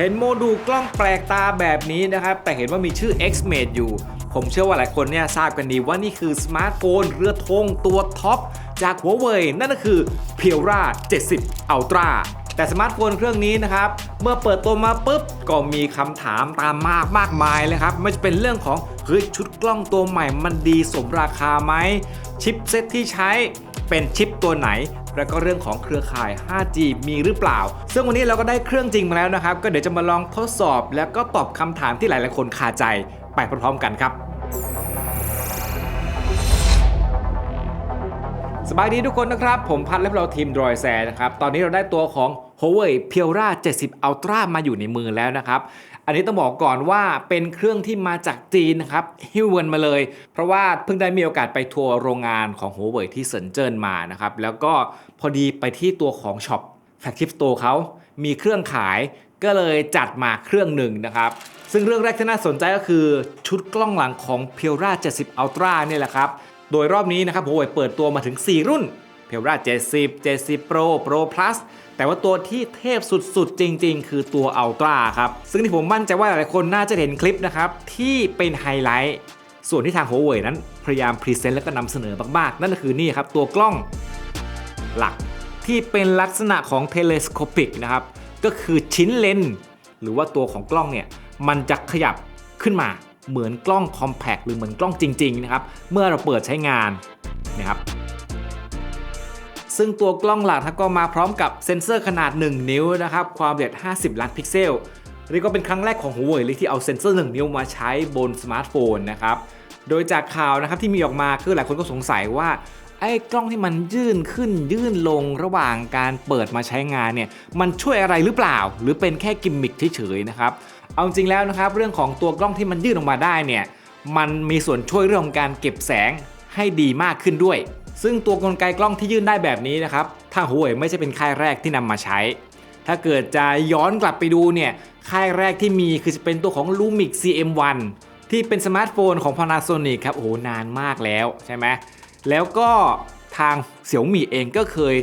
เห็นโมดูลกล้องแปลกตาแบบนี้นะครับ แต่เห็นว่ามีชื่อ X-Mate อยู่ ผมเชื่อว่าหลายคนเนี่ยทราบกันดีว่านี่คือสมาร์ทโฟนเรือธงตัวท็อป จากหัวเว่ยนั่นก็คือ p i r a 70 Ultra แต่สมาร์ทโฟนเครื่องนี้นะครับ เมื่อเปิดตัวมาปุ๊บ ก็มีคำถามตามมากมากมายเลยครับ ไม่ว่าจะเป็นเรื่องของเฮ้ยชุดกล้องตัวใหม่มันดีสมราคาไหมชิปเซ็ตที่ใช้เป็นชิปตัวไหน แล้วก็เรื่องของเครือข่าย 5G มีหรือเปล่า ซึ่งวันนี้เราก็ได้เครื่องจริงมาแล้วนะครับ ก็เดี๋ยวจะมาลองทดสอบ แล้วก็ตอบคำถามที่หลาย ๆ คนคาใจไปพร้อม ๆ กันครับสบายดีทุกคนนะครับ ผมพัดและเราทีมดรอยแซนะครับ ตอนนี้เราได้ตัวของ Huawei p i r a 70 Ultra มาอยู่ในมือแล้วนะครับ อันนี้ต้องบอกก่อนว่าเป็นเครื่องที่มาจากจีนนะครับฮิ้วเวินมาเลย เพราะว่าเพิ่งได้มีโอกาสไปทัวร์โรงงานของ Huawei ที่เซินเจิ้นมานะครับแล้วก็พอดีไปที่ตัวของช็อปแฟลกชิพสโตร์เขามีเครื่องขายก็เลยจัดมาเครื่องหนึ่งนะครับ ซึ่งเรื่องแรกที่น่าสนใจก็คือชุดกล้องหลังของ p i r a 70 Ultra เนี่ยแหละครับ โดยรอบนี้นะครับ Huawei เปิดตัวมาถึง 4 รุ่น p i r a 70 70 Pro Pro Plus แต่ว่าตัวที่เทพสุดๆ จริง ๆ คือตัว Ultra ครับ ซึ่งที่ผมมั่นใจว่าหลายคนน่าจะเห็นคลิปนะครับ ที่เป็นไฮไลท์ส่วนที่ทาง Huawei นั้นพยายามพรีเซนต์และก็นำเสนอมากๆ นั่นก็คือนี่ครับ ตัวกล้องหลักที่เป็นลักษณะของเทเลสโคปิกนะครับ ก็คือชิ้นเลนส์หรือว่าตัวของกล้องเนี่ย มันจะขยับขึ้นมาเหมือนกล้องคอมแพคหรือเหมือนกล้องจริง ๆ นะครับ เมื่อเราเปิดใช้งานนะครับ ซึ่งตัวกล้องหลักก็มาพร้อมกับเซ็นเซอร์ขนาด 1 นิ้วนะครับ ความละเอียด 50 ล้านพิกเซลนี่ก็เป็นครั้งแรกของ Huawei เลยที่เอาเซ็นเซอร์ 1 นิ้วมาใช้บนสมาร์ทโฟนนะครับ โดยจากข่าวนะครับที่มีออกมาคือหลายคนก็สงสัยว่าไอ้กล้องที่มันยื่นขึ้นยื่นลงระหว่างการเปิดมาใช้งานเนี่ยมันช่วยอะไรหรือเปล่า หรือเป็นแค่กิมมิคเฉยๆนะครับเอาจริงแล้วนะครับเรื่องของตัวกล้องที่มันยื่นออกมาได้เนี่ยมันมีส่วนช่วยเรื่องของการเก็บแสงให้ดีมากขึ้นด้วย ซึ่งตัวกลไกกล้องที่ยื่นได้แบบนี้นะครับทาง Huawei ไม่ใช่เป็นค่ายแรกที่นำมาใช้ ถ้าเกิดจะย้อนกลับไปดูเนี่ยค่ายแรกที่มีคือจะเป็นตัวของ Lumix CM1 ที่เป็นสมาร์ทโฟนของ Panasonic ครับโอ้โหนานมากแล้วใช่ไหมแล้วก็ทางเสี่ยวมี่เองก็เคย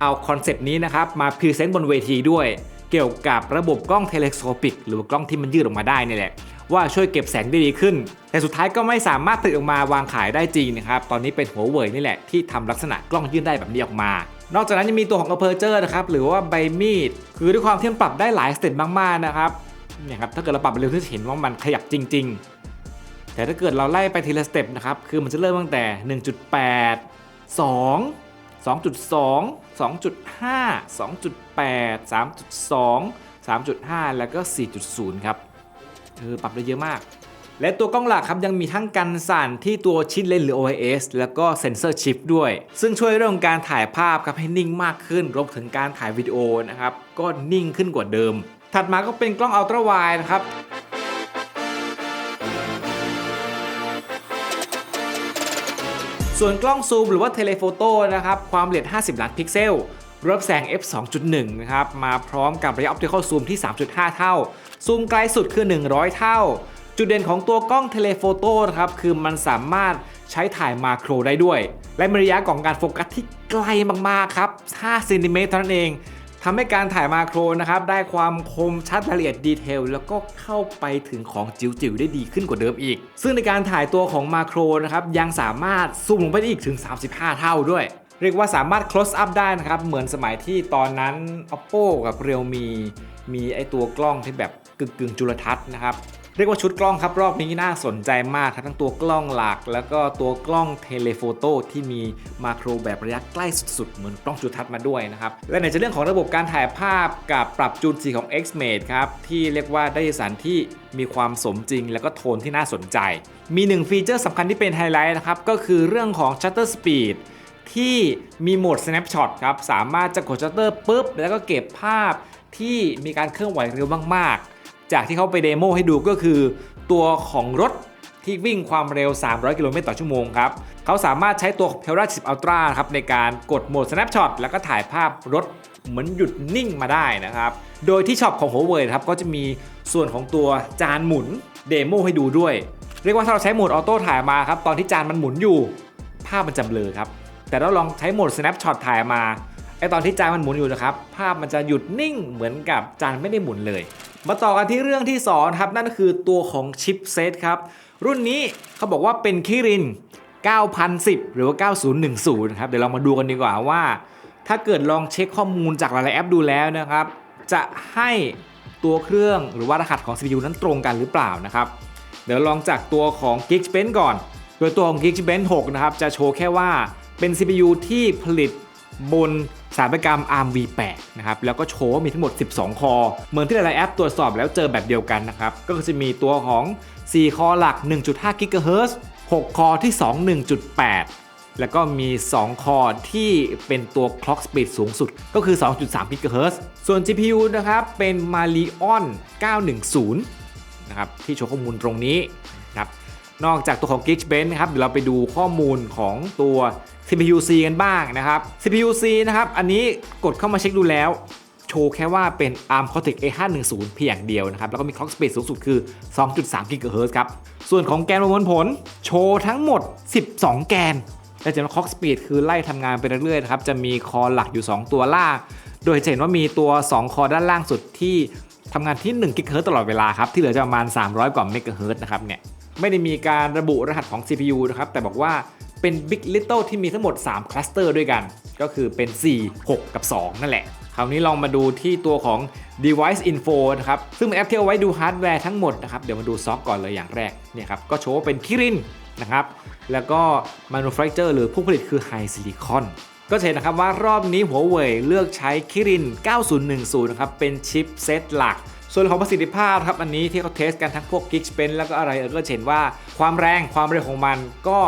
เอาคอนเซปต์นี้นะครับมาพรีเซนต์บนเวทีด้วย เกี่ยวกับระบบกล้องเทเลสโคปิก หรือกล้องที่มันยืดออกมาได้นี่แหละ ว่าช่วยเก็บแสงได้ดีขึ้น แต่สุดท้ายก็ไม่สามารถผลิตออกมาวางขายได้จริงนะครับตอนนี้เป็นหัวเว่ยนี่แหละที่ทำลักษณะกล้องยื่นได้แบบนี้ออกมา นอกจากนั้นยังมีตัวของ Aperture นะครับหรือว่าใบมีด คือด้วยความที่มันปรับได้หลายสเต็ปมากๆนะครับเนี่ยครับถ้าเกิดเราปรับเร็วจะเห็นว่ามันขยับจริง ๆ แต่ถ้าเกิดเราไล่ไปทีละสเต็ปนะครับคือมันจะเริ่มตั้งแต่ 1.8 2 2.2 2.5 2.8 3.2 3.5 แล้วก็ 4.0 ครับ เออปรับได้เยอะมาก และตัวกล้องหลักครับยังมีทั้งกันสั่นที่ตัวชิดเลนหรือ OIS แล้วก็เซนเซอร์ชิปด้วย ซึ่งช่วยเรื่องของการถ่ายภาพครับให้นิ่งมากขึ้นรวมถึงการถ่ายวิดีโอนะครับก็นิ่งขึ้นกว่าเดิม ถัดมาก็เป็นกล้องอัลตร้าไวด์นะครับส่วนกล้องซูมหรือว่าเทเลโฟโต้นะครับความละเอียด 50 ล้านพิกเซล รับแสง f 2.1 นะครับ มาพร้อมกับระยะออปติคอลซูมที่ 3.5 เท่า ซูมไกลสุดคือ 100 เท่า จุดเด่นของตัวกล้องเทเลโฟโต้นะครับ คือมันสามารถใช้ถ่ายมาโครได้ด้วย และมีระยะของการโฟกัสที่ไกลมาก ๆ ครับ 5 เซนติเมตรเท่านั้นเองทำให้การถ่ายมาโครนะครับ ได้ความคมชัดรายละเอียดดีเทล แล้วก็เข้าไปถึงของจิ๋วๆ ได้ดีขึ้นกว่าเดิมอีก ซึ่งในการถ่ายตัวของมาโครนะครับ ยังสามารถซูมลงไปได้อีกถึง 35 เท่าด้วย เรียกว่าสามารถ close up ได้นะครับ เหมือนสมัยที่ตอนนั้น oppo กับ realme มีไอตัวกล้องที่แบบกึ่งกึ่งจุลทรรศน์นะครับ เรียกว่าชุดกล้องครับรอบนี้น่าสนใจมากครับทั้งตัวกล้องหลัก แล้วก็ตัวกล้องเทเลโฟโต้ที่มีมาโครแบบระยะใกล้สุดๆ เหมือนกล้องจุลทรรศน์มาด้วยนะครับ และในจะเรื่องของระบบการถ่ายภาพกับปรับจูนสีของ X-Mate ครับที่เรียกว่าได้สารที่มีความสมจริง แล้วก็โทนที่น่าสนใจ มีหนึ่งฟีเจอร์สำคัญที่เป็นไฮไลท์นะครับก็คือเรื่องของ shutter speed ที่มีโหมด snapshot ครับ สามารถจะกดชัตเตอร์ปุ๊บ แล้วก็เก็บภาพที่มีการเคลื่อนไหวเร็วมาก ๆ จากที่เขาไปเดโมให้ดูก็คือตัวของรถที่วิ่งความเร็ว 300 กิโลเมตรต่อชั่วโมงครับ เขาสามารถใช้ตัว p e l a 10 Ultra ครับในการกดโหมด snapshot แล้วก็ถ่ายภาพรถเหมือนหยุดนิ่งมาได้นะครับ โดยที่ช็อปของ Huawei ครับก็จะมีส่วนของตัวจานหมุนเดโมให้ดูด้วย เรียกว่าถ้าเราใช้โหมดออโต้ถ่ายมาครับ ตอนที่จานมันหมุนอยู่ ภาพมันจะเลอครับ แต่เราลองใช้โหมด snapshot ถ่ายมาไอตอนที่จานมันหมุนอยู่นะครับ ภาพมันจะหยุดนิ่งเหมือนกับจานไม่ได้หมุนเลย มาต่อกันที่เรื่องที่2ครับนั่นคือตัวของชิปเซตครับ รุ่นนี้เขาบอกว่าเป็นคิริน 9010 หรือว่า 9010นะครับ เดี๋ยวเรามาดูกันดีกว่าว่า ถ้าเกิดลองเช็คข้อมูลจากหลายๆแอปดูแล้วนะครับ จะให้ตัวเครื่องหรือว่ารหัสของ CPU นั้นตรงกันหรือเปล่านะครับ เดี๋ยวลองจากตัวของ Geekbench ก่อน โดยตัวของ Geekbench 6 นะครับ จะโชว์แค่ว่า เป็น CPU ที่ผลิตบนสถาปัตยกรรม ARM V8 นะครับ แล้วก็โชว์ว่ามีทั้งหมด 12 คอ เหมือนที่หลายๆแอปตรวจสอบแล้วเจอแบบเดียวกันนะครับ ก็จะมีตัวของ 4 คอหลัก 1.5 GHz 6 คอที่ 2 1.8 แล้วก็มี 2 คอที่เป็นตัว clock speed สูงสุดก็คือ 2.3 GHz ส่วน GPU นะครับ เป็น Malion 910 นะครับ ที่โชว์ข้อมูลตรงนี้ นอกจากตัวของ Geekbench นะครับเดี๋ยวเราไปดูข้อมูลของตัว CPU-C กันบ้างนะครับ CPU-C นะครับ อันนี้กดเข้ามาเช็คดูแล้วโชว์แค่ว่าเป็น ARM Cortex A510 เพียงอย่างเดียวนะครับ แล้วก็มี clock speed สูงสุดคือ 2.3 GHz ครับ ส่วนของแกนประมวลผลโชว์ทั้งหมด 12 แกน และจะเป็น clock speed คือไล่ทำงานไปเรื่อยๆนะครับ จะมีคอหลักอยู่ 2 ตัวล่าง โดยจะเห็นว่ามีตัว 2 คอด้านล่างสุดที่ทำงานที่1 GHz ตลอดเวลาครับ ที่เหลือจะประมาณ 300 กว่า MHz นะครับเนี่ย ไม่ได้มีการระบุรหัสของ CPU นะครับ แต่บอกว่าเป็น Big Little ที่มีทั้งหมด 3 คลัสเตอร์ด้วยกัน ก็คือเป็น 4 6 กับ 2 นั่นแหละ คราวนี้ลองมาดูที่ตัวของ device info นะครับ ซึ่งเป็นแอปที่เอาไว้ดูฮาร์ดแวร์ทั้งหมดนะครับ เดี๋ยวมาดูซอฟต์ก่อนเลยอย่างแรก เนี่ยครับ ก็โชว์ว่าเป็นคิรินนะครับ แล้วก็ manufacturer หรือผู้ผลิตคือ High Silicon ก็เห็นนะครับว่ารอบนี้หัวเว่ยเลือกใช้คิริน 9010 นะครับ เป็นชิปเซตหลัก ส่วนของประสิทธิภาพครับอันนี้ที่เขาเทสกันทั้งพวก Geekbench แล้วก็อะไรก็เห็นว่าความแรงความเร็วของมันก็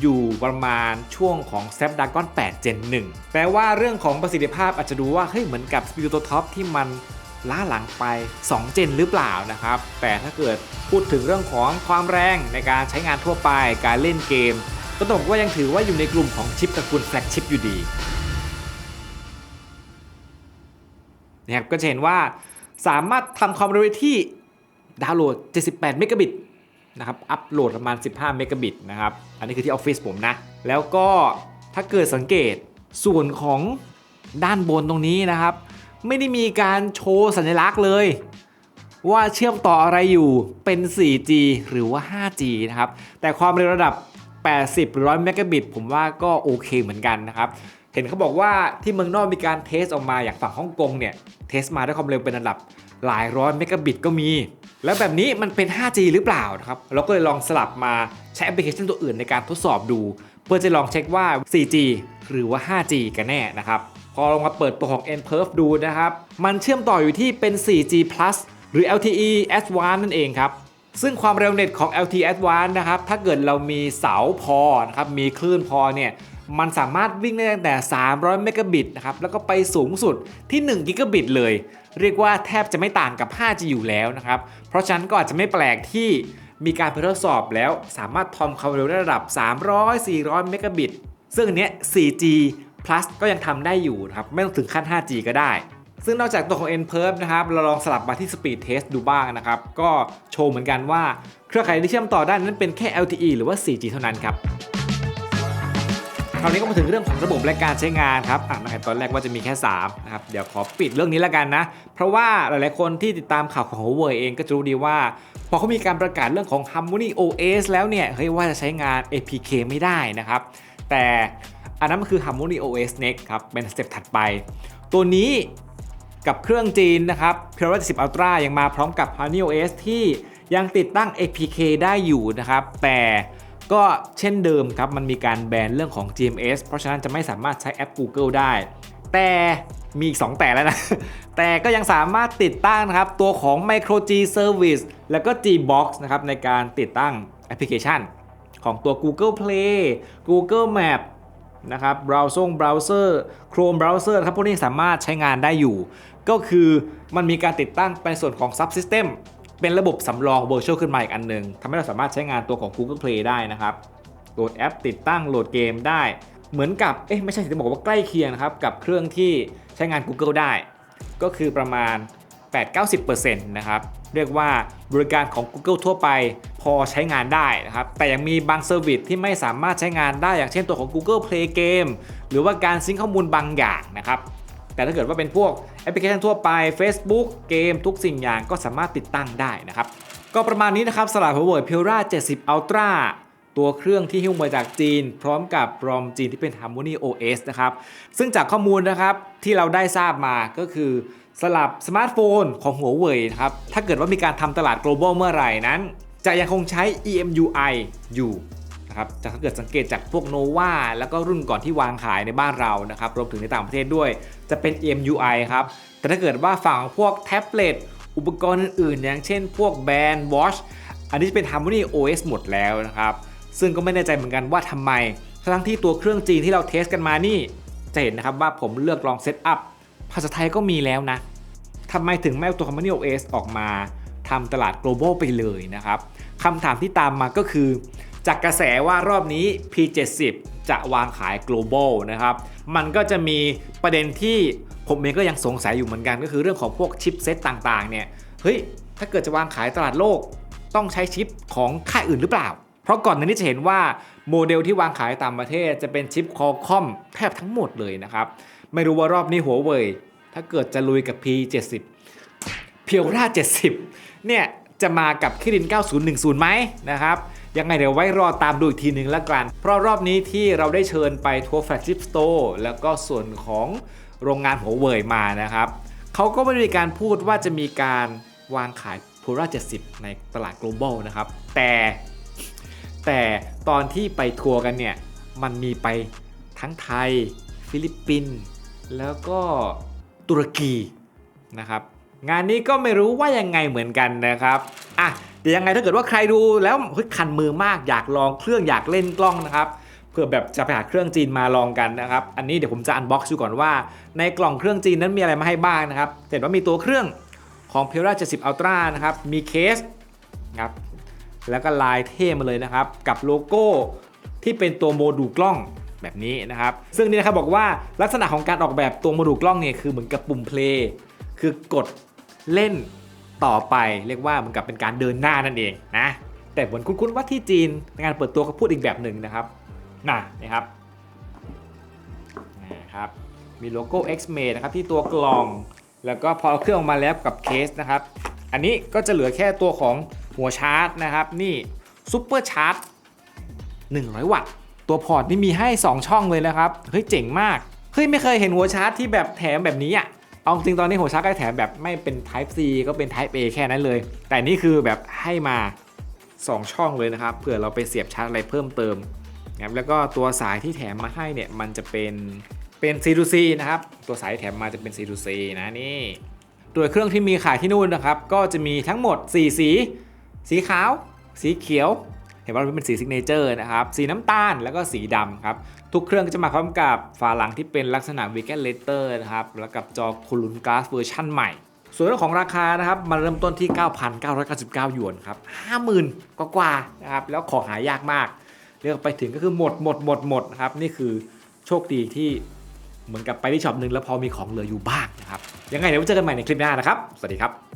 อยู่ประมาณช่วงของ Snapdragon 8 Gen 1 แปลว่าเรื่องของประสิทธิภาพอาจจะดูว่าเฮ้ยเหมือนกับ CPU ตัวท็อปที่มันล้าหลังไป 2 เจนหรือเปล่านะครับ แต่ถ้าเกิดพูดถึงเรื่องของความแรงในการใช้งานทั่วไปการเล่นเกมก็ต้องบอกว่ายังถือว่าอยู่ในกลุ่มของชิปตระกูลแฟลกชิปอยู่ดีนะครับก็จะเห็นว่า สามารถทำความเร็วที่ดาวน์โหลด 78 เมกะบิตนะครับ อัปโหลดประมาณ 15 เมกะบิตนะครับ อันนี้คือที่ออฟฟิศผมนะ แล้วก็ถ้าเกิดสังเกตส่วนของด้านบนตรงนี้นะครับ ไม่ได้มีการโชว์สัญลักษณ์เลย ว่าเชื่อมต่ออะไรอยู่เป็น 4G หรือว่า 5G นะครับ แต่ความเร็วระดับ 80 หรือ 100 เมกะบิตผมว่าก็โอเคเหมือนกันนะครับ เห็นเขาบอกว่าที่เมืองนอกมีการเทสออกมาอย่างฝั่งฮ่องกงเนี่ยเทสมาด้วยความเร็วเป็นระดับหลายร้อยเมกะบิตก็มี แล้วแบบนี้มันเป็น 5G หรือเปล่านะครับเราก็เลยลองสลับมาใช้แอปพลิเคชันตัวอื่นในการทดสอบดู เพื่อจะลองเช็คว่า 4G หรือว่า 5G กันแน่นะครับพอลองมาเปิดตัวของ nPerf ดูนะครับมันเชื่อมต่ออยู่ที่เป็น 4G Plus หรือ LTE Advanced นั่นเองครับซึ่งความเร็วเน็ตของ LTE Advanced นะครับถ้าเกิดเรามีเสาพอนะครับมีคลื่นพอเนี่ย มันสามารถวิ่งได้ตั้งแต่ 300 เมกะบิตนะครับ แล้วก็ไปสูงสุดที่ 1 กิกะบิตเลย เรียกว่าแทบจะไม่ต่างกับ 5G อยู่แล้วนะครับ เพราะฉะนั้นก็อาจจะไม่แปลกที่มีการไปทดสอบแล้วสามารถทำความเร็วได้ระดับ 300-400 เมกะบิต ซึ่งอันเนี้ย 4G plus ก็ยังทำได้อยู่นะครับ ไม่ต้องถึงขั้น 5G ก็ได้ซึ่งนอกจากตัวของ nPerf นะครับ เราลองสลับมาที่ Speed Test ดูบ้างนะครับ ก็โชว์เหมือนกันว่าเครือข่ายที่เชื่อมต่อได้นั้นเป็นแค่ LTE หรือว่า 4G เท่านั้นครับ คราวนี้ก็มาถึงเรื่องของระบบและการใช้งานครับอะในตอนแรกว่าจะมีแค่3นะครับเดี๋ยวขอปิดเรื่องนี้แล้วกันนะ เพราะว่าหลายๆคนที่ติดตามข่าวของ Huawei เองก็จะรู้ดีว่า พอเขามีการประกาศเรื่องของ Harmony OS แล้วเนี่ยเฮ้ยว่าจะใช้งาน APK ไม่ได้นะครับ แต่อันนั้นมันคือ Harmony OS Next ครับเป็นสเต็ปถัดไป ตัวนี้กับเครื่องจีนนะครับ p u r e 10 Ultra ยังมาพร้อมกับ Harmony OS ที่ยังติดตั้ง APK ได้อยู่นะครับ แต่ ก็เช่นเดิมครับมันมีการแบนเรื่องของ GMS เพราะฉะนั้นจะไม่สามารถใช้แอป Google ได้ แต่มีอีก 2 แต่แล้วนะ แต่ก็ยังสามารถติดตั้งนะครับ ตัวของ Micro G Service แล้วก็ Gbox นะครับในการติดตั้งแอปพลิเคชัน ของตัว Google Play Google Map นะครับ Browser Browser Chrome Browser ครับพวกนี้สามารถใช้งานได้อยู่ ก็คือมันมีการติดตั้งเป็นส่วนของ Subsystem เป็นระบบสำรอง Virtual ขึ้นมาอีกอันหนึ่งทำให้เราสามารถใช้งานตัวของ Google Play ได้นะครับ โหลดแอปติดตั้งโหลดเกมได้ เหมือนกับ เอ๊ะไม่ใช่จะบอกว่าใกล้เคียงนะครับ กับเครื่องที่ใช้งาน Google ได้ ก็คือประมาณ 8-90%นะครับ เรียกว่าบริการของ Google ทั่วไปพอใช้งานได้นะครับ แต่ยังมีบางเซอร์วิสที่ไม่สามารถใช้งานได้ อย่างเช่นตัวของ Google Play Game หรือว่าการซิงค์ข้อมูลบางอย่างนะครับ แต่ถ้าเกิดว่าเป็นพวกแอปพลิเคชันทั่วไป Facebook เกมทุกสิ่งอย่างก็สามารถติดตั้งได้นะครับ ก็ประมาณนี้นะครับสำหรับ Huawei Peura 70 Ultra ตัวเครื่องที่หิ้วมาจากจีน พร้อมกับรอมจีนที่เป็น Harmony OS นะครับ ซึ่งจากข้อมูลนะครับที่เราได้ทราบมาก็คือสลับสมาร์ทโฟนของ Huawei นะครับถ้าเกิดว่ามีการทำตลาด global เมื่อไหร่นั้น จะยังคงใช้ EMUI อยู่ นะครับจะเกิดสังเกตจากพวก Nova แล้วก็รุ่นก่อนที่วางขายในบ้านเรานะครับรวมถึงในต่างประเทศด้วย จะเป็น MUI ครับ แต่ถ้าเกิดว่าฝั่งพวกแท็บเล็ตอุปกรณ์อื่นๆ อย่างเช่น พวกแบรนด์วอชอันนี้จะเป็น Harmony OS หมดแล้วนะครับ ซึ่งก็ไม่แน่ใจเหมือนกันว่าทำไม ทั้งที่ตัวเครื่องจีนที่เราเทสกันมานี่ จะเห็นนะครับว่าผมเลือกลองเซตอัพภาษาไทยก็มีแล้วนะทำไมถึงไม่เอาตัว Harmony OS ออกมาทำตลาด global ไปเลยนะครับคำถามที่ตามมาก็คือ จากกระแสว่ารอบนี้ P70 จะวางขาย global นะครับ มันก็จะมีประเด็นที่ผมเองก็ยังสงสัยอยู่เหมือนกัน ก็คือเรื่องของพวกชิปเซตต่างๆ เนี่ย เฮ้ย ถ้าเกิดจะวางขายตลาดโลก ต้องใช้ชิปของค่ายอื่นหรือเปล่า เพราะก่อนหน้านี้จะเห็นว่าโมเดลที่วางขายต่างประเทศจะเป็นชิป Qualcomm แทบทั้งหมดเลยนะครับ ไม่รู้ว่ารอบนี้หัวเว่ยถ้าเกิดจะลุยกับ P70 เพียวรา70 เนี่ยจะมากับคิริน 9010ไหมนะครับ ยังไงเดี๋ยวไว้รอตามดูอีกทีหนึ่งแล้วกัน เพราะรอบนี้ที่เราได้เชิญไปทัวร์แฟลกชิพสโตร์แล้วก็ส่วนของโรงงานหัวเว่ยมานะครับเขาก็ไม่ได้มีการพูดว่าจะมีการวางขายพ u รา70 ในตลาด global นะครับ แต่แต่ตอนที่ไปทัวร์กันเนี่ย มันมีไปทั้งไทย ฟิลิปปินส์แล้วก็ตุรกีนะครับ งานนี้ก็ไม่รู้ว่ายังไงเหมือนกันนะครับ อะ เดี๋ยวยังไงถ้าเกิดว่าใครดูแล้วเฮ้ยคันมือมากอยากลองเครื่องอยากเล่นกล้องนะครับเพื่อแบบจะไปหาเครื่องจีนมาลองกันนะครับ อันนี้เดี๋ยวผมจะอันบ็อกซ์ดูก่อนว่า ในกล่องเครื่องจีนนั้นมีอะไรมาให้บ้างนะครับ เห็นว่ามีตัวเครื่องของ p e r a 70 Ultra นะครับ มีเคสนะครับ แล้วก็ลายเท่มาเลยนะครับ กับโลโก้ที่เป็นตัวโมดูลกล้องแบบนี้นะครับ ซึ่งนี่นะครับบอกว่าลักษณะของการออกแบบตัวโมดูลกล้องเนี่ยคือเหมือนกับปุ่มเพลย์คือกดเล่น ต่อไปเรียกว่าเหมือนกับเป็นการเดินหน้านั่นเองนะแต่เหมือนคุ้นๆว่าที่จีนในงานเปิดตัวเขาพูดอีกแบบหนึ่งนะครับน่ะนี่ครับนะครับมีโลโก้ X-Made นะครับที่ตัวกล่อง แล้วก็พอเอาเครื่องออกมาแล้วกับเคสนะครับ อันนี้ก็จะเหลือแค่ตัวของหัวชาร์จนะครับ นี่ซุปเปอร์ชาร์จ100 วัตต์ ตัวพอร์ตนี่มีให้ 2 ช่องเลยนะครับ เฮ้ยเจ๋งมาก เฮ้ยไม่เคยเห็นหัวชาร์จที่แบบแถมแบบนี้อะ เอาจริงตอนนี้หัวชาร์จก็แถมแบบไม่เป็น Type C ก็เป็น Type A แค่นั้นเลย แต่นี่คือแบบให้มา 2 ช่องเลยนะครับเผื่อเราไปเสียบชาร์จอะไรเพิ่มเติมนะครับแล้วก็ตัวสายที่แถมมาให้เนี่ยมันจะเป็นเป็น C to C นะครับตัวสายแถมมาจะเป็น C to C นะนี่ตัวเครื่องที่มีขายที่นู่นนะครับก็จะมีทั้งหมด 4 สี สีขาว สีเขียว เห็นว่ามันเป็นสีซิกเนเจอร์นะครับ สีน้ำตาลแล้วก็สีดำครับ ทุกเครื่องก็จะมาพร้อมกับฝาหลังที่เป็นลักษณะ v ีแกนเลเตอร์นะครับ แล้วกับจอคูลุนก a สเวอร์ชั่นใหม่ ส่วนเรื่องของราคานะครับ มันเริ่มต้นที่ 9,999 หยวนครับ 50,000 กว่าๆนะครับ แล้วของหายากมาก เลือกไปถึงก็คือหมดหมดหมดหมดครับ นี่คือโชคดีที่เหมือนกับไปที่ช็อปหนึ่งแล้วพอมีของเหลืออยู่บ้างนะครับ ยังไงเดี๋ยวเจอกันใหม่ในคลิปหน้านะครับ สวัสดีครับ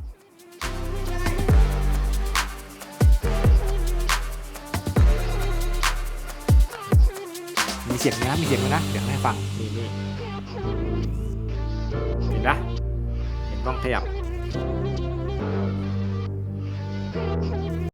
สียงนะมีเสียงนะเดี๋ยวให้ฟังนี่นี่เห็นนะเห็นต้องขยับ